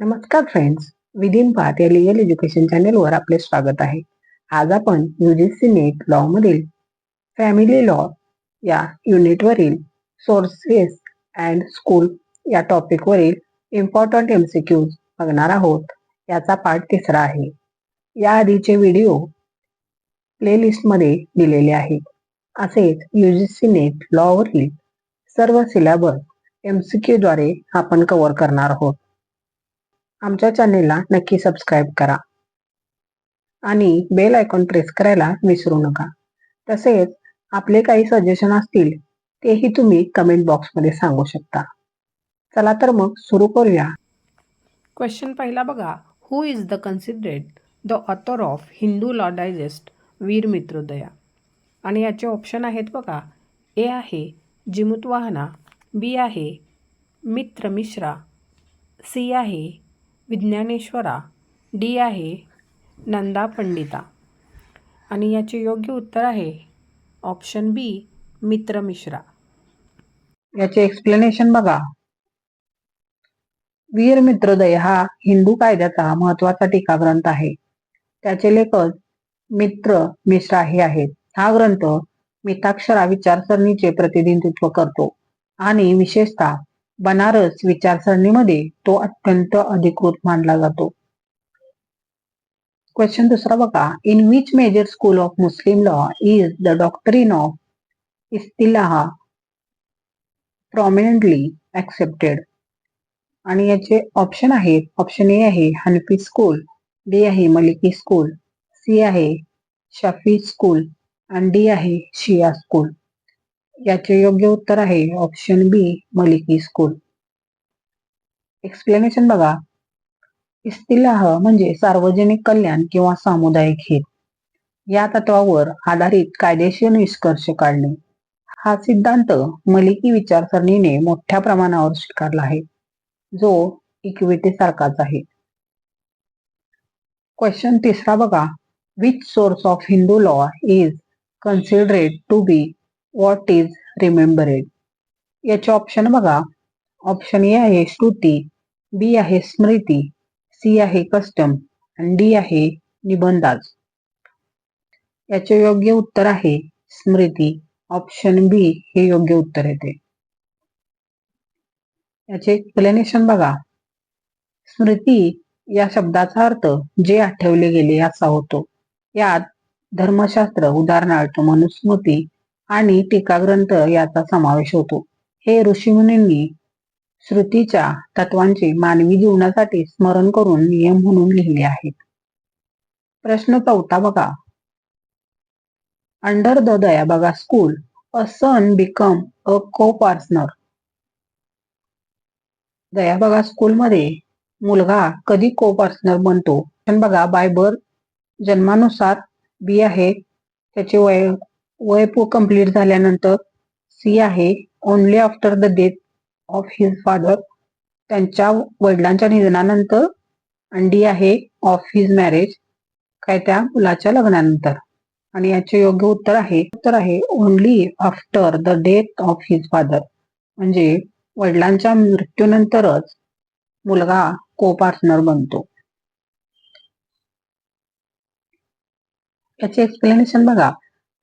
नमस्कार friends within path या legal education चॅनेलवर आपले स्वागत आहे. आज आपण युजीसी नेट लॉ मधील फॅमिली लॉ या युनिटवरील सोर्सेस अँड स्कूल या टॉपिकवरील इम्पॉर्टंट एमसीक्यूज बघणार आहोत. याचा पाठ तिसरा आहे. या आधीचे व्हिडिओ प्लेलिस्टमध्ये दिलेले आहेत. असेच युजीसी नेट लॉवरील सर्व सिलेबस सी क्यूद्वारे आपण कव्हर करणार आहोत. आमच्या चॅनेलला नक्की सबस्क्राईब करा. आणि बेल आयकॉन प्रेस करायला विसरू नका. तसेच आपले काही सजेशन असतील तेही तुम्ही कमेंट बॉक्समध्ये सांगू शकता. चला तर मग सुरू करूया. क्वेश्चन पहिला बघा. Who is the considered the author of Hindu law digest Veer Mitrodaya आणि याचे ऑप्शन आहेत बघा. ए आहे जिमुत वाहना बी आहे मित्र मिश्रा सी आहे विज्ञानेश्वरा डी आहे नंदा पंडिता. आणि याचे योग्य उत्तर आहे ऑप्शन बी मित्र मिश्रा. याचे एक्सप्लेनेशन बघा. वीर मित्रदय हा हिंदू कायद्याचा महत्त्वाचा टीका ग्रंथ आहे. त्याचे लेखक मित्र मिश्रा हे आहेत. हा ग्रंथ मिताक्षरा विचारसरणीचे प्रतिनिधित्व करतो आणि विशेषतः बनारस विचारसरणीमध्ये तो अत्यंत अधिकृत मानला जातो. क्वेश्चन दुसरा बघा. In which major school of Muslim law is the doctrine of istislah prominently accepted आणि याचे ऑप्शन आहेत ऑप्शन ए आहे हनफी स्कूल बी आहे मलिकी स्कूल सी आहे शफी स्कूल आणि डी आहे शिया स्कूल याचे योग्य उत्तर आहे option B Maliki school explanation बघा. इस्तिलाह म्हणजे सार्वजनिक कल्याण किंवा सामुदायिक हित. या तत्वावर आधारित कायदेशीर निष्कर्ष काढणे. हा सिद्धांत मलिकी विचारसरणीने मोठ्या प्रमाणावर स्वीकारला आहे. जो इक्विटी सारखाच आहे. क्वेश्चन तिसरा बघा. Which source of Hindu law is considered to be what is remembered याचे ऑप्शन बघा. ऑप्शन ए आहे श्रुती बी आहे स्मृती सी आहे कस्टम आणि डी आहे निबंधाज. याचे योग्य उत्तर आहे स्मृती. ऑप्शन बी हे योग्य उत्तर येते. याचे एक्सप्लेनेशन बघा. स्मृती या शब्दाचा अर्थ जे आठवले गेले असा होतो. यात धर्मशास्त्र उदाहरणार्थ मनुस्मृती आणि टीकाग्रंथ याचा समावेश होतो. हे ऋषीमुनींनी श्रुतीच्या तत्वांचे मानवी जीवनासाठी स्मरण करून नियम म्हणून लिहिले आहेत. प्रश्न चौथा बघा. अंडर द दया बघा school a sun become a को पार्सनर दया बघा स्कूलमध्ये मुलगा कधी को पार्सनर बनतो? पण बघा बाय बर्थ जन्मानुसार बी आहे. त्याचे वय वय कंप्लीट झाल्यानंतर सी आहे only after the death of his father त्यांच्या वडिलांच्या निधनानंतर आणि डी आहे ऑफ हिज मॅरेज काय त्या मुलाच्या लग्नानंतर. आणि याचे योग्य उत्तर आहे उत्तर आहे only after the death of his father म्हणजे वडिलांच्या मृत्यूनंतरच मुलगा को पार्टनर बनतो. याचे एक्सप्लेनेशन बघा.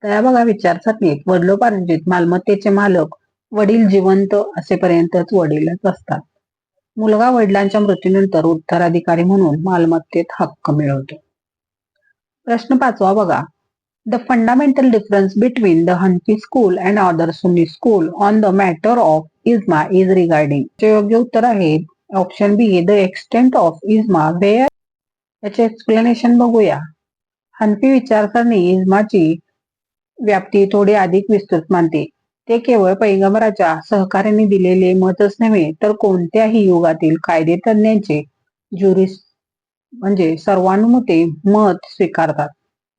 त्या बघा विचारसरणीत वडिलोपार्जित मालमत्तेचे मालक वडील जिवंत असेपर्यंतच वडीलच असतात. मुलगा वडिलांच्या मृत्यूनंतर उत्तराधिकारी म्हणून मालमत्तेत हक्क मिळवतो. प्रश्न पाचवा बघा. The fundamental difference between the Hanafi school and other Sunni school on the matter of ijma is regarding योग्य उत्तर आहे. Option B the extent of ijma where याचे एक्सप्लेनेशन बघूया. हनफी विचारसरणी इजमाची व्याप्ती थोडी अधिक विस्तृत मानते. ते केवळ पैगंबराच्या सहकार्याने दिलेले मतच नव्हे तर कोणत्याही युगातील कायदे तज्ञांचे ज्युरिस म्हणजे सर्वानुमते मत स्वीकारतात.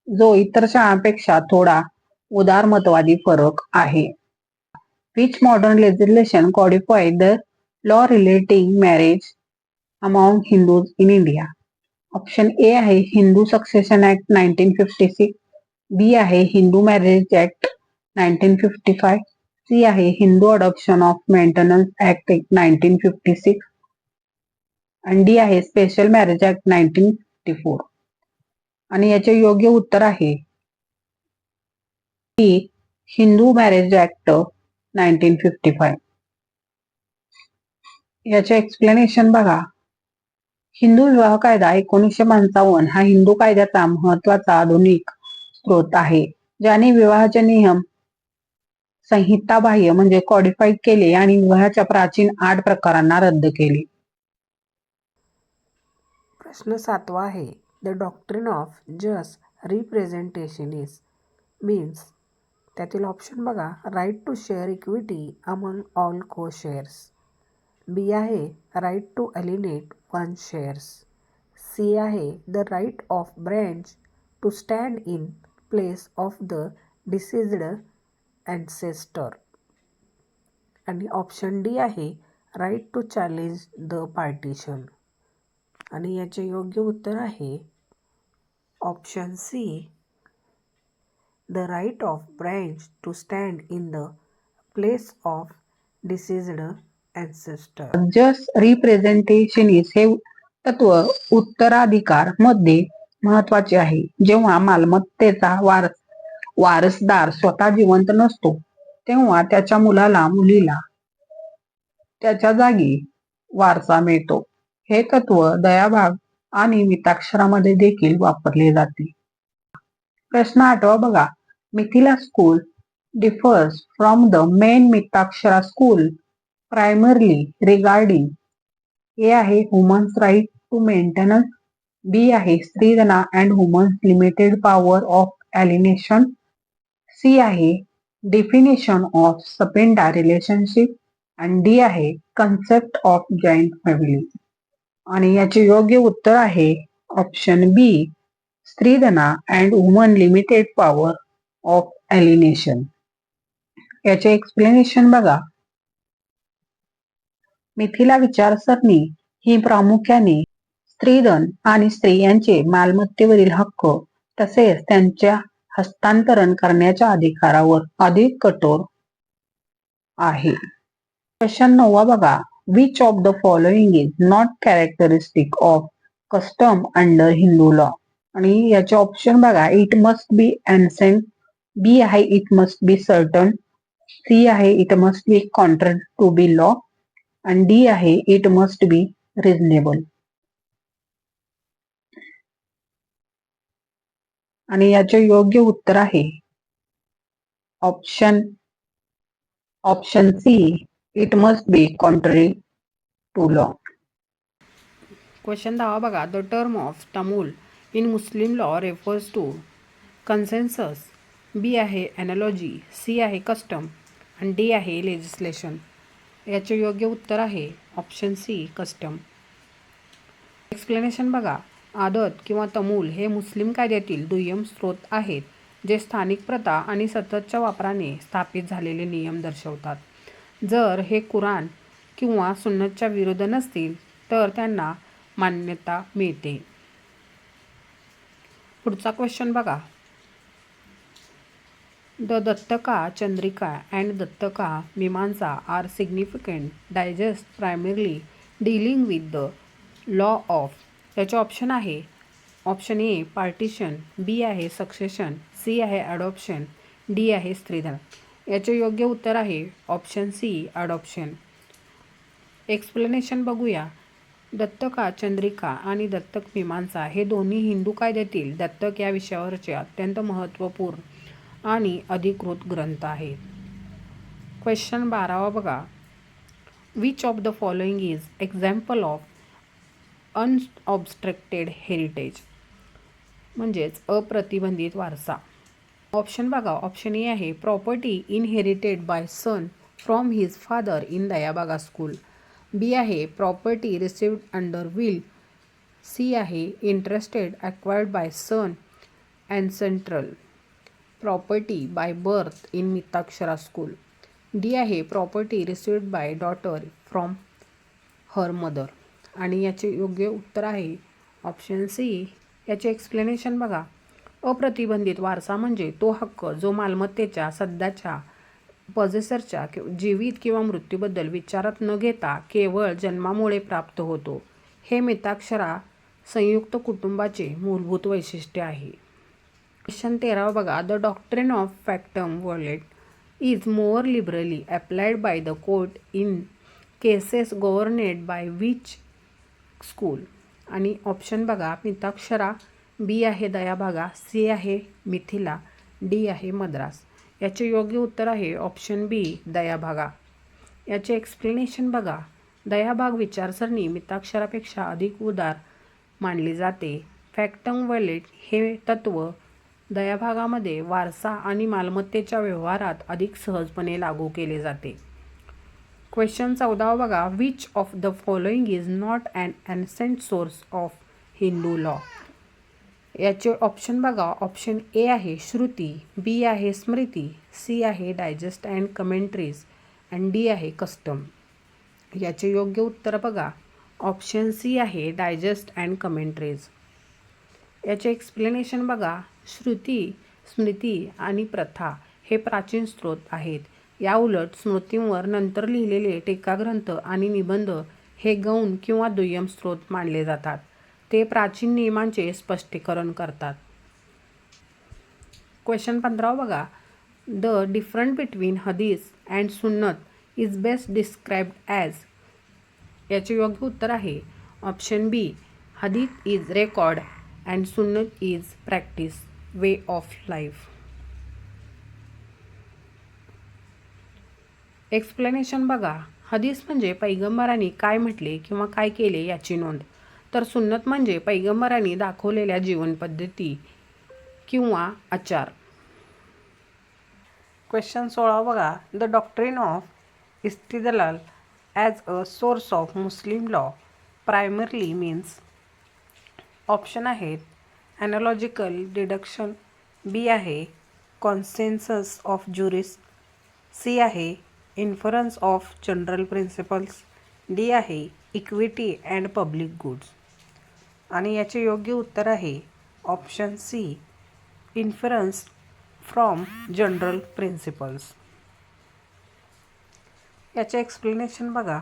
जो इतर शाळांपेक्षा थोडा उदारमतवादी फरक आहे. Which modern legislation codify the law relating marriage among Hindus in India option A आहे Hindu succession act nineteen fifty six B आहे Hindu marriage act nineteen fifty five C आहे Hindu adoption of maintenance act nineteen fifty six आणि D आहे special marriage act nineteen fifty four आणि याचे योग्य उत्तर आहे D Hindu marriage act nineteen fifty five याचे एक्सप्लेनेशन बघा. हिंदू विवाह कायदा एकोणीसशे पंचावन्न हा हिंदू कायद्याचा महत्त्वाचा आधुनिक स्रोत आहे. ज्याने विवाहाचे नियम संहिता बाह्य म्हणजे कॉडिफाईड केले आणि विवाहाच्या प्राचीन आठ प्रकारांना रद्द केले. प्रश्न सातवा आहे. The doctrine of just representation is means त्यातील ऑप्शन बघा. Right to share equity among all co shares B आहे right to alienate one shares C आहे the right of branch to stand in place of the deceased ancestor आणि option D आहे right to challenge the partition आणि याचे योग्य उत्तर आहे option C the right of branch to stand in the place of deceased ancestor just representation is हे तत्व उत्तराधिकारमध्ये महत्त्वाचे आहे. जेव्हा मालमत्तेचा वारस वारसदार स्वतः जिवंत नसतो तेव्हा त्याच्या मुलाला मुलीला त्याच्या जागी वारसा मिळतो. हे तत्व दयाभाग आणि मिताक्षरामध्ये देखील वापरले जाते. प्रश्न आठवा बघा. Mithila school differs from the main Mitakshara school primarily regarding हे आहे women's right to maintenance B आहे stridhana and women's limited power of alienation C आहे डेफिनेशन ऑफ सपेंडा रिलेशनशिप आणि डी आहे कन्सेप्ट ऑफ जॉईंट फॅमिली आणि याचे योग्य उत्तर आहे option B stridhana and woman limited power of alienation याचे एक्सप्लेनेशन बघा. मिथिला विचारसरणी ही प्रामुख्याने स्त्रीधन आणि स्त्रियांचे मालमत्तेवरील हक्क तसेच त्यांच्या हस्तांतरण करण्याच्या अधिकारावर अधिक कठोर आहे. क्वेश्चन नववा बघा. Which of the following is not characteristic of custom under Hindu law आणि याचे ऑप्शन बघा. It must B ancient B आहे it must be certain C आहे it must be contract to be law आणि D आहे it must be reasonable आणि याचे योग्य उत्तर आहे. Option option C it must be contrary to law question दहा बघा. The term of taamul in Muslim law refers to consensus B आहे ॲनॉलॉजी सी आहे कस्टम आणि डी आहे लेजिस्लेशन याचे योग्य उत्तर आहे ऑप्शन सी कस्टम एक्सप्लेनेशन बघा. आदत किंवा तमूल हे मुस्लिम कायद्यातील दुय्यम स्रोत आहेत जे स्थानिक प्रथा आणि सततच्या वापराने स्थापित झालेले नियम दर्शवतात. जर हे कुराण किंवा सुन्नतच्या विरुद्ध नसतील तर त्यांना मान्यता मिळते. पुढचा क्वेश्चन बघा. The Dattaka Chandrika and Dattaka Mimamsa are significant digest primarily dealing with the law of याचे ऑप्शन आहे. ऑप्शन ए पार्टिशन बी आहे सक्सेशन सी आहे अडॉप्शन डी आहे स्त्रीधन. याचे योग्य उत्तर आहे ऑप्शन सी अडॉप्शन एक्सप्लेनेशन बघूया. दत्तका चंद्रिका आणि दत्तक मीमांसा हे दोन्ही हिंदू कायद्यातील दत्तक या विषयावरचे अत्यंत महत्त्वपूर्ण आणि अधिकृत ग्रंथ आहेत. क्वेश्चन बारावा बघा. Which of the following is example of unobstructed heritage म्हणजेच अप्रतिबंधित वारसा. ऑप्शन बघा ऑप्शन ए आहे property inherited by son from his father in Dayabhaga school B आहे property received under will C आहे interested acquired by son and central property by birth in Mitakshara school D आहे property received by daughter from her mother आणि याचे योग्य उत्तर आहे. Option C याचे explanation बघा. अप्रतिबंधित वारसा म्हणजे तो हक्क जो मालमत्तेच्या सध्याच्या पजेसरच्या कि जीवित किंवा मृत्यूबद्दल विचारात न घेता केवळ जन्मामुळे प्राप्त होतो. हे मिताक्षरा संयुक्त कुटुंबाचे मूलभूत वैशिष्ट्य आहे. क्वेश्चन तेरावा बघा. The doctrine of factum valet is more liberally applied by the court in cases governed by which school आणि ऑप्शन बघा मिताक्षरा बी आहे दयाभागा सी आहे मिथिला डी आहे मद्रास. याचे योग्य उत्तर आहे ऑप्शन बी दयाभागा. याचे एक्सप्लेनेशन बघा. दयाभाग विचारसरणी मिताक्षरापेक्षा अधिक उदार मानली जाते. फॅक्टम वॅलेट हे तत्व दयाभागामध्ये वारसा आणि मालमत्तेच्या व्यवहारात अधिक सहजपणे लागू केले जाते. क्वेश्चन चौदावा बघा which of the following is not an ancient source of Hindu law याचे ऑप्शन बघा ऑप्शन ए आहे श्रुती बी आहे स्मृती सी आहे digest and commentaries and D आहे कस्टम याचे योग्य उत्तर बघा ऑप्शन सी आहे डायजेस्ट अँड कमेंट्रीज याचे एक्सप्लेनेशन बघा श्रुती स्मृती आणि प्रथा हे प्राचीन स्रोत आहेत. याउलट स्मृतींवर नंतर लिहिलेले टीकाग्रंथ आणि निबंध हे गौण किंवा दुय्यम स्रोत मानले जातात. ते प्राचीन नियमांचे स्पष्टीकरण करतात. क्वेश्चन पंधरा बघा. The different between Hadith and Sunnah is best described as. याचे योग्य उत्तर आहे. Option B Hadith is record and Sunnah is practice way of life. Explanation बघा. हदीस म्हणजे पैगंबरांनी काय म्हटले किंवा काय केले याची नोंद. तर सुन्नत म्हणजे पैगंबरांनी दाखवलेल्या जीवनपद्धती किंवा आचार. क्वेश्चन सोळा बघा. The doctrine of इस्तिदलाल as a source of Muslim law primarily means option आहेत. ॲनॉलॉजिकल डिडक्शन बी आहे. कॉन्सेन्सस ऑफ ज्युरिस सी आहे. Inference of general principles D आहे इक्विटी अँड पब्लिक गुड्स आणि याचे योग्य उत्तर आहे option C inference from general principles याचे एक्सप्लेनेशन बघा.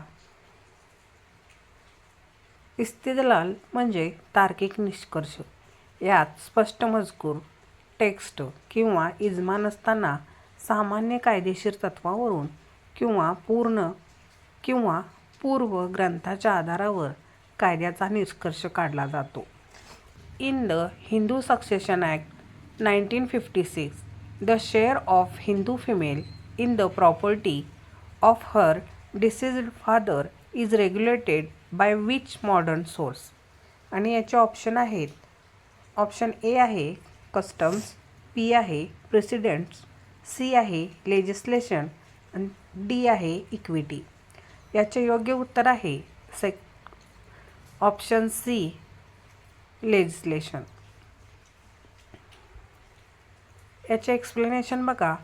इस्तिदलाल म्हणजे तार्किक निष्कर्ष. यात स्पष्ट मजकूर टेक्स्ट किंवा इजमा नसताना सामान्य कायदेशीर तत्वावरून किंवा पूर्ण किंवा पूर्व ग्रंथाच्या आधारावर कायद्याचा निष्कर्ष काढला जातो. In the Hindu succession act nineteen fifty six the share of Hindu female in the property of her deceased father is regulated by which modern source आणि याचे ऑप्शन आहेत. ऑप्शन ए आहे कस्टम्स पी आहे precedents C आहे legislation आणि D आहे equity याचे योग्य उत्तर आहे सेक ऑप्शन सी लेजिस्लेशन याचे एक्सप्लेनेशन बघा.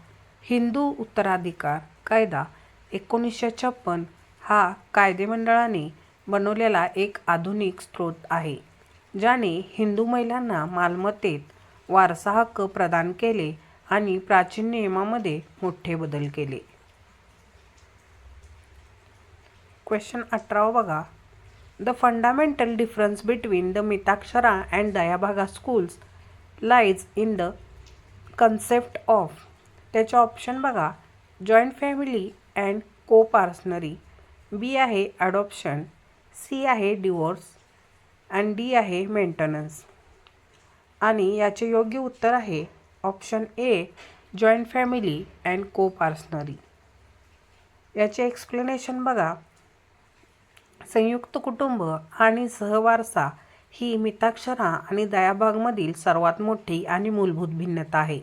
हिंदू उत्तराधिकार कायदा एकोणीसशे छप्पन हा कायदेमंडळाने बनवलेला एक आधुनिक स्रोत आहे ज्याने हिंदू महिलांना मालमत्तेत वारसा हक्क प्रदान केले आणि प्राचीन नियमामध्ये मोठे बदल केले. क्वेश्चन अठरावा बघा. The fundamental difference between the Mitakshara and Dayabhaga schools lies in the concept of त्याचे ऑप्शन बघा. Joint family and coparcenary B आहे अडॉप्शन सी आहे डिवोर्स अँड डी आहे मेंटेनन्स आणि याचे योग्य उत्तर आहे option A joint family and coparcenary याचे एक्सप्लेनेशन बघा. संयुक्त कुटुंब आणि सहवारसा ही मिताक्षरा आणि दयाभागमधील सर्वात मोठी आणि मूलभूत भिन्नता आहे.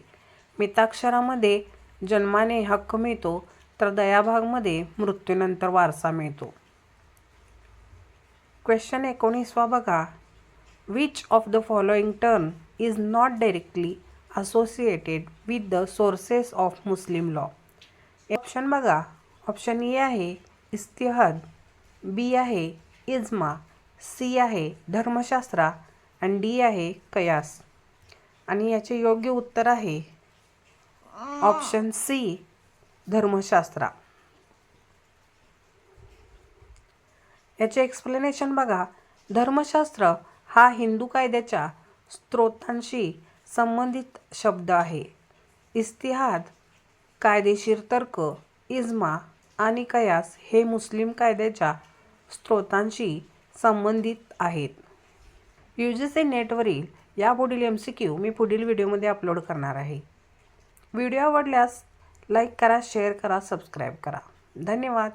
मिताक्षरामध्ये जन्माने हक्क मिळतो तर दयाभागमध्ये मृत्यूनंतर वारसा मिळतो. क्वेश्चन एकोणीसवा बघा. Which of the following term is not directly associated with the sources of Muslim law option बघा. ऑप्शन ए आहे इस्तिहाद. बी आहे इज्मा सी आहे धर्मशास्त्रा आणि डी आहे कयास. आणि याचे योग्य उत्तर आहे ऑप्शन सी धर्मशास्त्रा. याचे एक्सप्लेनेशन बघा. धर्मशास्त्र हा हिंदू कायद्याच्या स्त्रोतांशी संबंधित शब्द आहे. इस्तिहाद कायदेशीर तर्क इज्मा आणि कयास हे मुस्लिम कायद्याच्या स्त्रोतांशी संबंधित आहेत. यू जी सी नेटवरील यापुढील एम सी क्यू मी पुढील व्हिडिओमध्ये अपलोड करणार आहे. व्हिडिओ आवडल्यास लाईक करा शेअर करा सबस्क्राईब करा. धन्यवाद.